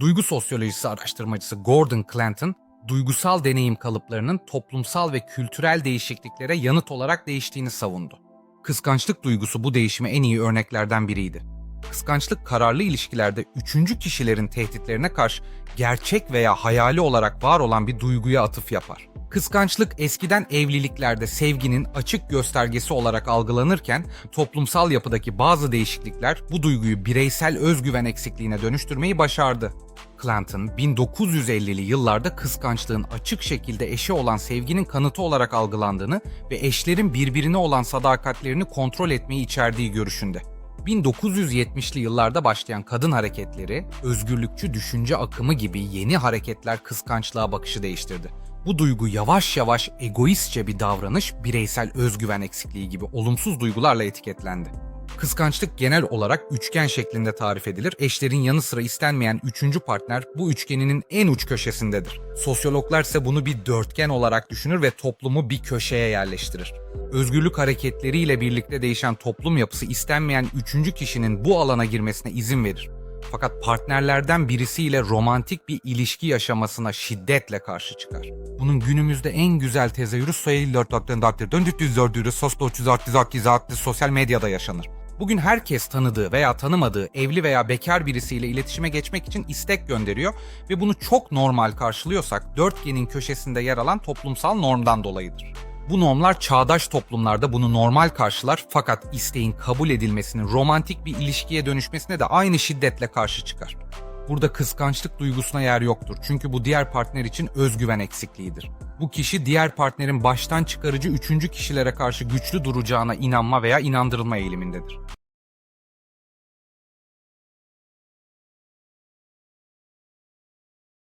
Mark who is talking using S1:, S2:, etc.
S1: Duygu sosyolojisi araştırmacısı Gordon Clanton, duygusal deneyim kalıplarının toplumsal ve kültürel değişikliklere yanıt olarak değiştiğini savundu. Kıskançlık duygusu bu değişime en iyi örneklerden biriydi. Kıskançlık kararlı ilişkilerde üçüncü kişilerin tehditlerine karşı gerçek veya hayali olarak var olan bir duyguya atıf yapar. Kıskançlık eskiden evliliklerde sevginin açık göstergesi olarak algılanırken toplumsal yapıdaki bazı değişiklikler bu duyguyu bireysel özgüven eksikliğine dönüştürmeyi başardı. Clanton 1950'li yıllarda kıskançlığın açık şekilde eşi olan sevginin kanıtı olarak algılandığını ve eşlerin birbirine olan sadakatlerini kontrol etmeyi içerdiği görüşünde. 1970'li yıllarda başlayan kadın hareketleri, özgürlükçü düşünce akımı gibi yeni hareketler kıskançlığa bakışı değiştirdi. Bu duygu yavaş yavaş egoistçe bir davranış, bireysel özgüven eksikliği gibi olumsuz duygularla etiketlendi. Kıskançlık genel olarak üçgen şeklinde tarif edilir. Eşlerin yanı sıra istenmeyen üçüncü partner bu üçgeninin en uç köşesindedir. Sosyologlar ise bunu bir dörtgen olarak düşünür ve toplumu bir köşeye yerleştirir. Özgürlük hareketleriyle birlikte değişen toplum yapısı istenmeyen üçüncü kişinin bu alana girmesine izin verir. Fakat partnerlerden birisiyle romantik bir ilişki yaşamasına şiddetle karşı çıkar. Bunun günümüzde en güzel tezahürü sosyal medyada yaşanır. Bugün herkes tanıdığı veya tanımadığı evli veya bekar birisiyle iletişime geçmek için istek gönderiyor ve bunu çok normal karşılıyorsak dörtgenin köşesinde yer alan toplumsal normdan dolayıdır. Bu normlar çağdaş toplumlarda bunu normal karşılar fakat isteğin kabul edilmesinin romantik bir ilişkiye dönüşmesine de aynı şiddetle karşı çıkar. Burada kıskançlık duygusuna yer yoktur çünkü bu diğer partner için özgüven eksikliğidir. Bu kişi diğer partnerin baştan çıkarıcı üçüncü kişilere karşı güçlü duracağına inanma veya inandırılma eğilimindedir.